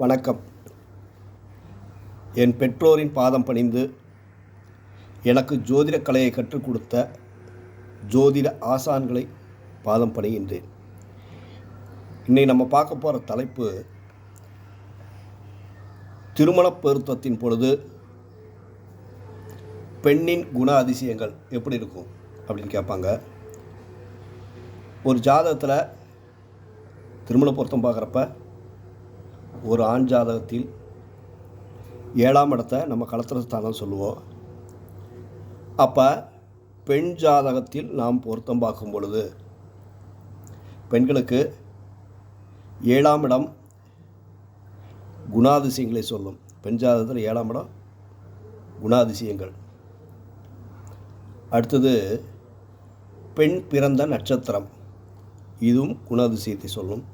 வணக்கம். என் பெற்றோரின் பாதம் பணிந்து எனக்கு ஜோதிடக் கலையை கற்றுக் கொடுத்த ஜோதிட ஆசான்களை பாதம் பணிகின்றேன். இன்னைக்கு நம்ம பார்க்க போகிற தலைப்பு திருமணப் பொருத்தத்தின் பொழுது பெண்ணின் குண அதிசயங்கள் எப்படி இருக்கும் அப்படின்னு கேட்பாங்க. ஒரு ஜாதகத்தில் திருமண பொருத்தம் பார்க்குறப்ப ஒரு ஆண் ஜாதகத்தில் ஏழாம் இடத்தை நம்ம கலத்திர ஸ்தானம் சொல்லுவோம். அப்போ பெண் ஜாதகத்தில் நாம் பொருத்தம் பார்க்கும் பொழுது பெண்களுக்கு ஏழாம் இடம் குணாதிசயங்களை சொல்லும். பெண் ஜாதகத்தில் ஏழாம் இடம் குணாதிசயங்கள். அடுத்தது பெண் பிறந்த நட்சத்திரம். இதுவும் குணாதிசயத்தை சொல்லும்.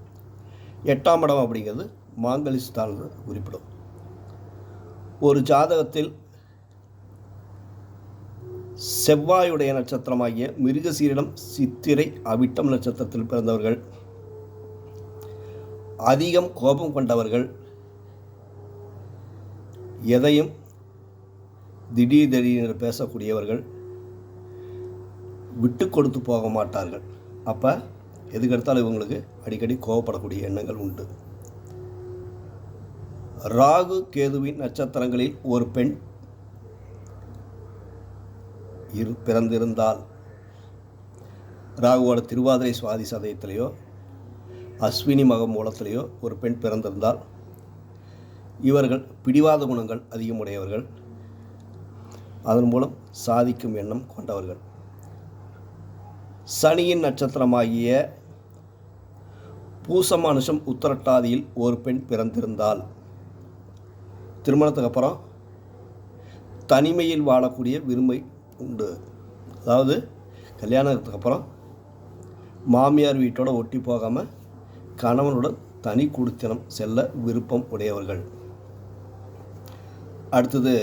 எட்டாம் இடம் அப்படிங்கிறது மாங்கலிஸ்தான் குறிப்பிடும். ஒரு ஜாதகத்தில் செவ்வாயுடைய நட்சத்திரமாகிய மிருகசீரிடம் சித்திரை அவிட்டம் நட்சத்திரத்தில் பிறந்தவர்கள் அதிகம் கோபம் கொண்டவர்கள் எதையும் திடீர் திடீரென்று பேசக்கூடியவர்கள் விட்டு கொடுத்து போக மாட்டார்கள். அப்போ எதுக்கெடுத்தாலும் இவங்களுக்கு அடிக்கடி கோவப்படக்கூடிய எண்ணங்கள் உண்டு. ராகு கேதுவின் நட்சத்திரங்களில் ஒரு பெண் இரு பிறந்திருந்தால் ராகுவோட திருவாதிரை சுவாதி சதயத்திலேயோ அஸ்வினி மக மூலத்திலேயோ ஒரு பெண் பிறந்திருந்தால் இவர்கள் பிடிவாத குணங்கள் அதிகமுடையவர்கள். அதன் மூலம் சாதிக்கும் எண்ணம் கொண்டவர்கள். சனியின் நட்சத்திரமாகிய பூசமானுஷம் உத்தரட்டாதியில் ஒரு பெண் பிறந்திருந்தால் திருமணத்துக்கு அப்புறம் தனிமையில் வாழக்கூடிய விரும்பை உண்டு. அதாவது கல்யாணத்துக்கு அப்புறம் மாமியார் வீட்டோட ஒட்டி போகாமல் கணவனுடன் தனி குடித்தனம் செல்ல விருப்பம் உடையவர்கள். அடுத்தது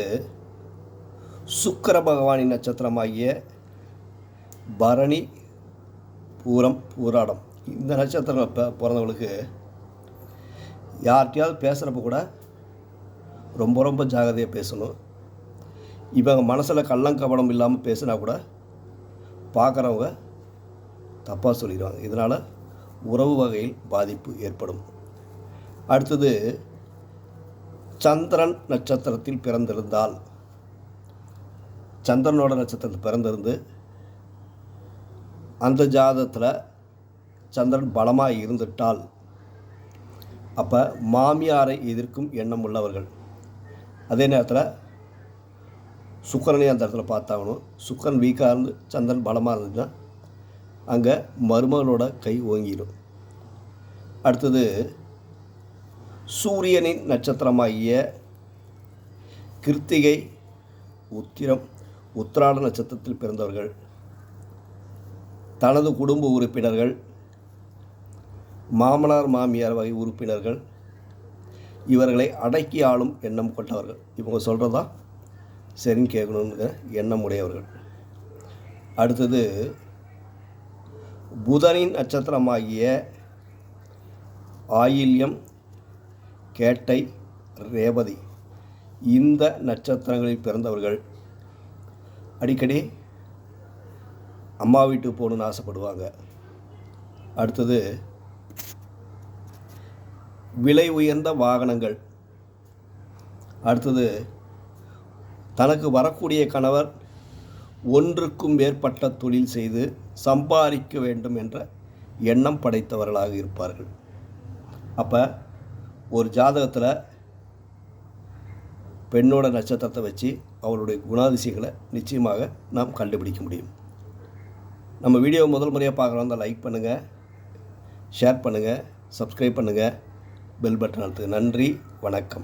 சுக்கர பகவானின் நட்சத்திரமாகிய பரணி பூரம் பூராடம். இந்த நட்சத்திரம் இப்போ பிறந்தவங்களுக்கு யார்கிட்டயாவது பேசுகிறப்ப கூட ரொம்ப ரொம்ப ஜாகிரதையாக பேசணும். இவங்க மனசில் கள்ளங்கபடம் இல்லாமல் பேசினா கூட பார்க்குறவங்க தப்பாக சொல்லிடுவாங்க. இதனால் உறவு வகையில் பாதிப்பு ஏற்படும். அடுத்தது சந்திரன் நட்சத்திரத்தில் பிறந்திருந்தால். சந்திரனோட நட்சத்திரத்தில் பிறந்திருந்து அந்த ஜாதகத்தில் சந்திரன் பலமாக இருந்துட்டால் அப்போ மாமியாரை எதிர்க்கும் எண்ணம் உள்ளவர்கள். அதே நேரத்தில் சுக்கரனையும் அந்த இடத்துல பார்த்தாகணும். சுக்கரன் வீக்காக இருந்து சந்திரன் பலமாக இருந்துச்சுன்னா அங்கே மருமகளோட கை ஓங்கிடும் அடுத்தது சூரியனின் நட்சத்திரமாகிய கிருத்திகை உத்திரம் உத்திராட நட்சத்திரத்தில் பிறந்தவர்கள் தனது குடும்ப உறுப்பினர்கள் மாமனார் மாமியார் வகை உறுப்பினர்கள் இவர்களை அடக்கி ஆளும் எண்ணம் கொண்டவர்கள். இவங்க சொல்கிறதா சரின்னு கேட்கணுங்கிற எண்ணம் உடையவர்கள். அடுத்தது புதனின் நட்சத்திரமாகிய ஆயில்யம் கேட்டை ரேவதி இந்த நட்சத்திரங்களில் பிறந்தவர்கள். அடிக்கடி அம்மா வீட்டுக்கு போகணுன்னு ஆசைப்படுவாங்க. அடுத்தது விலை உயர்ந்த வாகனங்கள். அடுத்தது தனக்கு வரக்கூடிய கணவர் ஒன்றுக்கும் மேற்பட்ட தொழில் செய்து சம்பாதிக்க வேண்டும் என்ற எண்ணம் படைத்தவர்களாக இருப்பார்கள். அப்போ ஒரு ஜாதகத்தில் பெண்ணோட நட்சத்திரத்தை வச்சு அவளுடைய குணாதிசயங்களை நிச்சயமாக நாம் கண்டுபிடிக்க முடியும். நம்ம வீடியோ முதல் முறையாக பார்க்குறோம் தான் லைக் பண்ணுங்கள் ஷேர் பண்ணுங்கள் சப்ஸ்கிரைப் பண்ணுங்கள் பெல் பட்டன் அழுத்து நன்றி வணக்கம்.